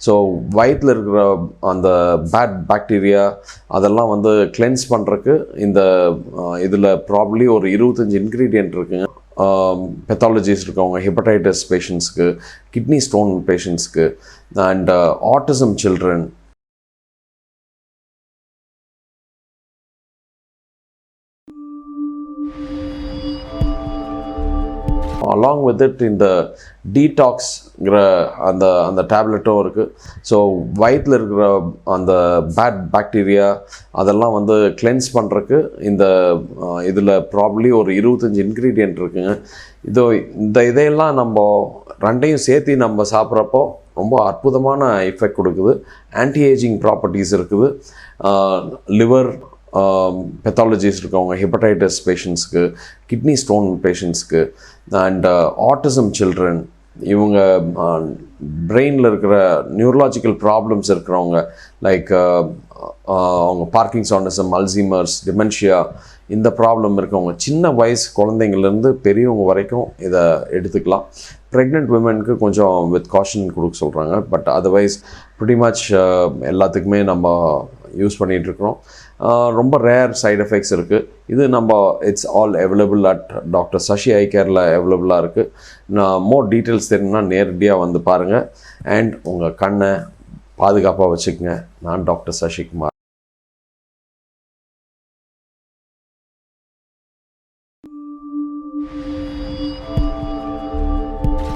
So வயிற்றில் இருக்கிற அந்த பேட் பாக்டீரியா அதெல்லாம் வந்து கிளென்ஸ் பண்ணுறக்கு இந்த இதில் ப்ராப்ளி ஒரு இருபத்தஞ்சி இன்க்ரீடியன்ட் இருக்குங்க பெத்தாலஜிஸ் இருக்கவங்க ஹெப்படைட்டிஸ் பேஷண்ட்ஸ்க்கு கிட்னி ஸ்டோன் பேஷண்ட்ஸ்க்கு and autism children along with it இந்த டீடாக்ஸ்ங்கிற அந்த அந்த டேப்லெட்டும் இருக்குது ஸோ வயிற்றில் இருக்கிற அந்த பேட் பாக்டீரியா அதெல்லாம் வந்து கிளென்ஸ் பண்ணுறக்கு இந்த இதில் ப்ராப்ளி ஒரு இருபத்தஞ்சி இன்க்ரீடியன்ட் இருக்குங்க. இதோ இந்த இதையெல்லாம் நம்ம ரெண்டையும் சேர்த்து நம்ம சாப்பிட்றப்போ ரொம்ப அற்புதமான எஃபெக்ட் கொடுக்குது. ஆன்டி ஏஜிங் ப்ராப்பர்ட்டிஸ் இருக்குது லிவர் Um, பெத்தாலஜிஸ் இருக்கவங்க ஹெப்படைட்டிஸ் பேஷண்ட்ஸுக்கு கிட்னி ஸ்டோன் பேஷண்ட்ஸ்க்கு அண்ட் ஆட்டிசம் சில்ட்ரன் இவங்க uh, பிரெயினில் இருக்கிற நியூரலாஜிக்கல் ப்ராப்ளம்ஸ் இருக்கிறவங்க லைக் uh, uh, அவங்க பார்க்கிங்ஸானிசம் அல்சீமர்ஸ் டிமென்ஷியா இந்த ப்ராப்ளம் இருக்கவங்க சின்ன வயசு குழந்தைங்கள்லேருந்து பெரியவங்க வரைக்கும் இதை எடுத்துக்கலாம். ப்ரெக்னென்ட் விமனுக்கு கொஞ்சம் வித் காஷன் கொடுக்க சொல்கிறாங்க பட் அதர்வைஸ் ப்ரிட்டி மச் எல்லாத்துக்குமே நம்ம யூஸ் பண்ணிகிட்ருக்குறோம் ரொம்ப ரேர் சைட் எஃபெக்ட்ஸ் இருக்குது இது நம்ம it's all available at doctor Sashi eye கேரில் அவைலபிளாக இருக்குது நான் மோர் டீட்டெயில்ஸ் தெரியும்னா நேரடியாக வந்து பாருங்கள் அண்ட் உங்கள் கண்ணை பாதுகாப்பாக வச்சுக்கோங்க. நான் டாக்டர் சசிகுமார்